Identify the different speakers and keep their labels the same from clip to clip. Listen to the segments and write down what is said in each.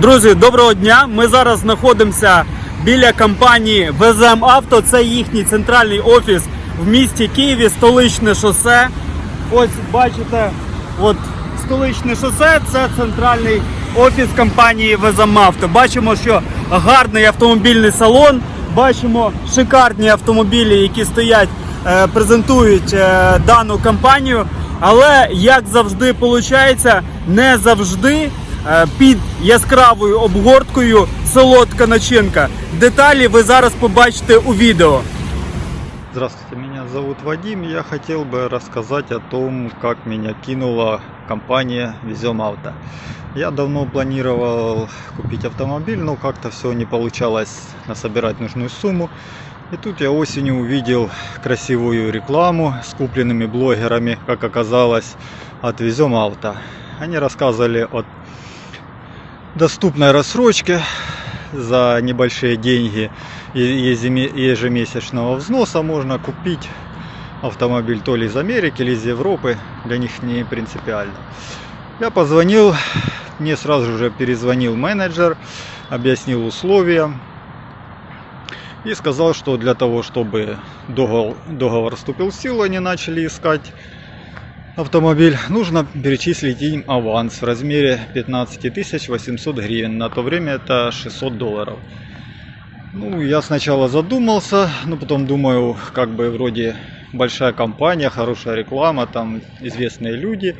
Speaker 1: Друзі, доброго дня! Ми зараз знаходимося біля компанії ВЗМ Авто. Це їхній центральний офіс в місті Києві, столичне шосе. Ось бачите, от столичне шосе це центральний офіс компанії ВЗМ Авто. Бачимо, що гарний автомобільний салон. Бачимо шикарні автомобілі, які стоять, е, презентують е, дану компанію. Але як завжди виходить, не завжди під яскравою обгорткою солодка начинка. Деталі ви зараз побачите у відео.
Speaker 2: Здравствуйте, меня зовут Вадим. Я хотел бы рассказать о том, как меня кинула компания Везем Авто. Я давно планировал купить автомобиль, но как-то все не получалось насобирать нужную сумму. И тут я осенью увидел красивую рекламу с купленными блогерами, как оказалось, от Везем Авто. Они рассказывали о доступной рассрочке за небольшие деньги ежемесячного взноса можно купить автомобиль то ли из Америки, или из Европы. Для них не принципиально. Я позвонил, мне сразу же перезвонил менеджер, объяснил условия и сказал, что для того, чтобы договор, договор вступил в силу, они начали искать автомобиль, нужно перечислить им аванс в размере 15 800 гривен. На то время это 600 долларов. Ну, я сначала задумался, но потом думаю, как бы вроде большая компания, хорошая реклама, там известные люди.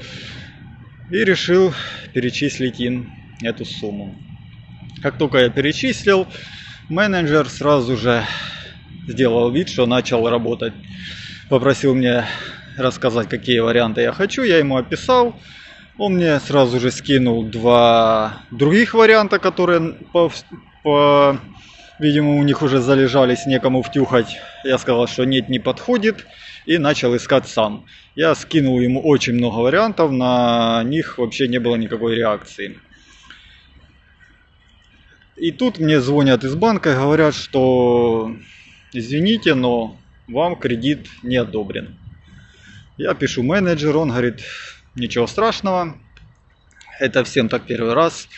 Speaker 2: И решил перечислить им эту сумму. Как только я перечислил, менеджер сразу же сделал вид, что начал работать. Попросил мне рассказать, какие варианты я хочу. Я ему описал. Он мне сразу же скинул два других варианта, которые по, по Видимо, у них уже залежались, некому втюхать. Я сказал, что нет, не подходит. И начал искать сам. Я скинул ему очень много вариантов, на них вообще не было никакой реакции. И тут мне звонят из банка и говорят, что извините, но вам кредит не одобрен. Я пишу менеджеру, он говорит, ничего страшного, это всем так первый раз,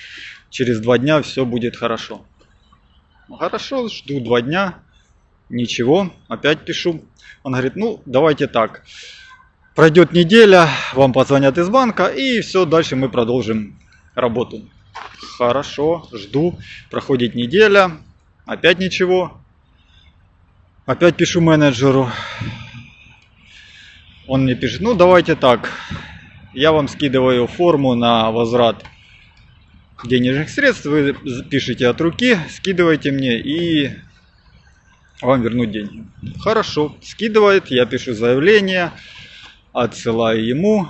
Speaker 2: через два дня все будет хорошо. Ну, Хорошо, жду два дня, ничего, опять пишу. Он говорит, ну давайте так, пройдет неделя, вам позвонят из банка и все, дальше мы продолжим работу. Хорошо, жду, проходит неделя, опять ничего. Опять пишу менеджеру. Он мне пишет, ну давайте так, я вам скидываю форму на возврат денежных средств, вы пишите от руки, скидывайте мне и вам вернуть деньги. Хорошо, скидывает, я пишу заявление, отсылаю ему.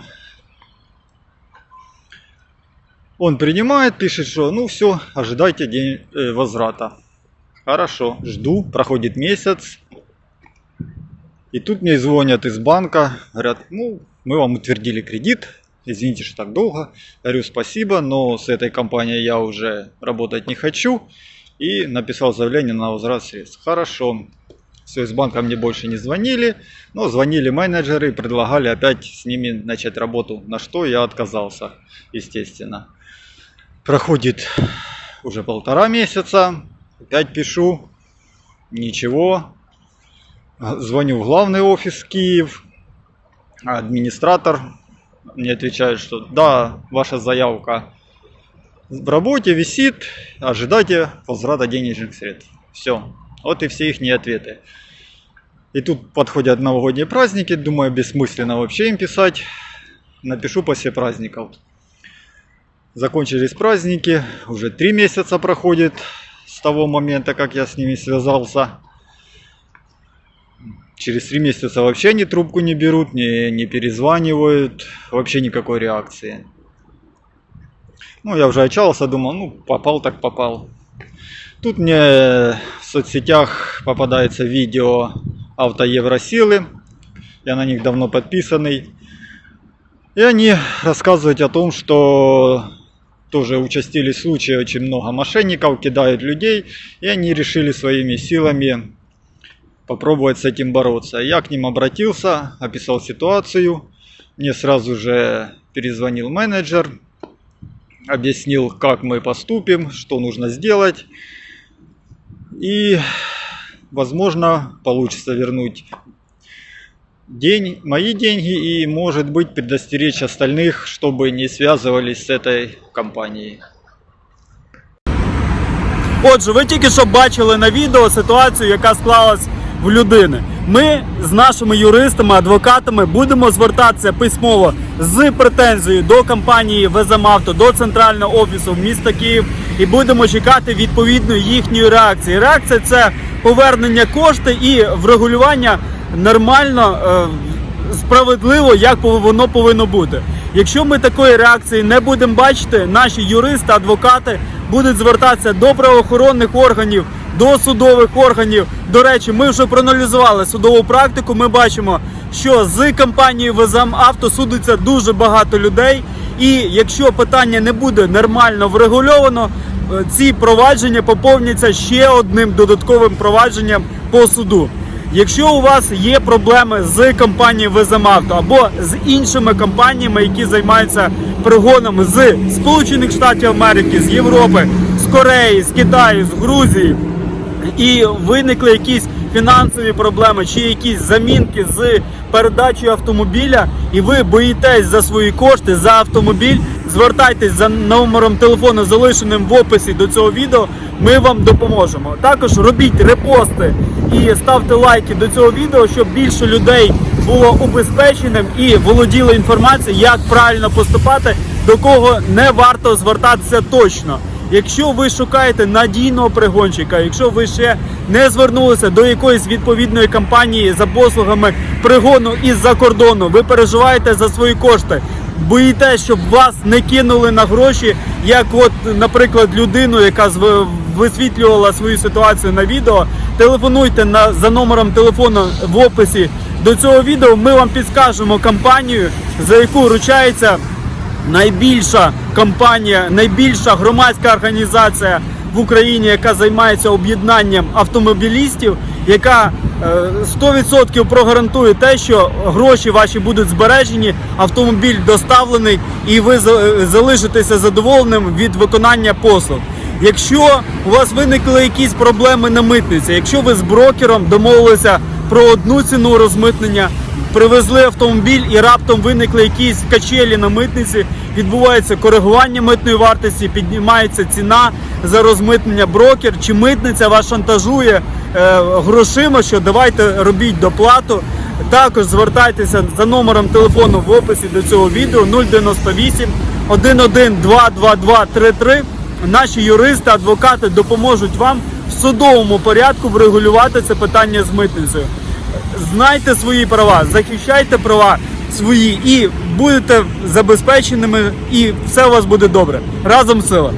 Speaker 2: Он принимает, пишет, что ну все, ожидайте день э, возврата. Хорошо, жду, проходит месяц. И тут мне звонят из банка, говорят, ну, мы вам утвердили кредит, извините, что так долго. Говорю, спасибо, но с этой компанией я уже работать не хочу. И написал заявление на возврат средств. Хорошо. Все, из банка мне больше не звонили, но звонили менеджеры и предлагали опять с ними начать работу, на что я отказался, естественно. Проходит уже полтора месяца, опять пишу, ничего. Звоню в главный офис Киев, администратор мне отвечает, что да, ваша заявка в работе висит, ожидайте возврата денежных средств. Все. Вот и все их ответы. И тут подходят новогодние праздники, думаю, бессмысленно вообще им писать. Напишу после праздников. Закончились праздники, уже три месяца проходит с того момента, как я с ними связался. Через три месяца вообще они трубку не берут, не, не перезванивают, вообще никакой реакции. Ну, я уже отчаялся, думал, ну, попал так попал. Тут мне в соцсетях попадается видео авто Евросилы. Я на них давно подписанный. И они рассказывают о том, что тоже участились случаи, очень много мошенников кидают людей. И они решили своими силами попробовать с этим бороться. Я к ним обратился, описал ситуацию. Мне сразу же перезвонил менеджер объяснил, как мы поступим, что нужно сделать. И, возможно, получится вернуть день, мои деньги и, может быть, предостеречь остальных, чтобы не связывались с этой компанией.
Speaker 1: Отже, ви тільки що бачили на відео ситуацію, яка склалась в людини. Ми з нашими юристами, адвокатами будемо звертатися письмово з претензією до компанії «Веземавто», до центрального офісу міста Київ і будемо чекати відповідної їхньої реакції. Реакція це повернення кошти і врегулювання нормально, е, справедливо, як воно повинно бути. Якщо ми такої реакції не будемо бачити, наші юристи, адвокати будуть звертатися до правоохоронних органів, до судових органів. До речі, ми вже проаналізували судову практику. Ми бачимо, що з компанією «Везам Авто судиться дуже багато людей. І якщо питання не буде нормально врегульовано, е, ці провадження поповняться ще одним додатковим провадженням по суду. Якщо у вас є проблеми з компанією «Веземавто» або з іншими компаніями, які займаються пригонами з Сполучених Штатів Америки, з Європи, з Кореї, з Китаю, з Грузії, і виникли якісь фінансові проблеми чи якісь замінки з передачею автомобіля, і ви боїтесь за свої кошти за автомобіль, звертайтесь за номером телефону, залишеним в описі до цього відео. Ми вам допоможемо. Також робіть репости і ставте лайки до цього відео, щоб більше людей було убезпеченим і володіло інформацією, як правильно поступати, до кого не варто звертатися точно. Якщо ви шукаєте надійного пригонщика, якщо ви ще не звернулися до якоїсь відповідної компанії за послугами пригону із-за кордону, ви переживаєте за свої кошти, боїтесь, щоб вас не кинули на гроші, як от, наприклад, людину, яка висвітлювала свою ситуацію на відео, телефонуйте на, за номером телефону в описі до цього відео. Ми вам підскажемо компанію, за яку ручається найбільша компанія, найбільша громадська організація в Україні, яка займається об'єднанням автомобілістів, яка е, 100% прогарантує те, що гроші ваші будуть збережені, автомобіль доставлений, і ви за- залишитеся задоволеним від виконання послуг. Якщо у вас виникли якісь проблеми на митниці, якщо ви з брокером домовилися про одну ціну розмитнення, привезли автомобіль і раптом виникли якісь качелі на митниці, відбувається коригування митної вартості, піднімається ціна за розмитнення брокер чи митниця вас шантажує е, грошима, що давайте робіть доплату. Також звертайтеся за номером телефону в описі до цього відео 098 1122233. Наші юристи, адвокати допоможуть вам в судовому порядку врегулювати це питання з митницею. Знайте свої права, захищайте права свої і будете забезпеченими, і все у вас буде добре. Разом сила!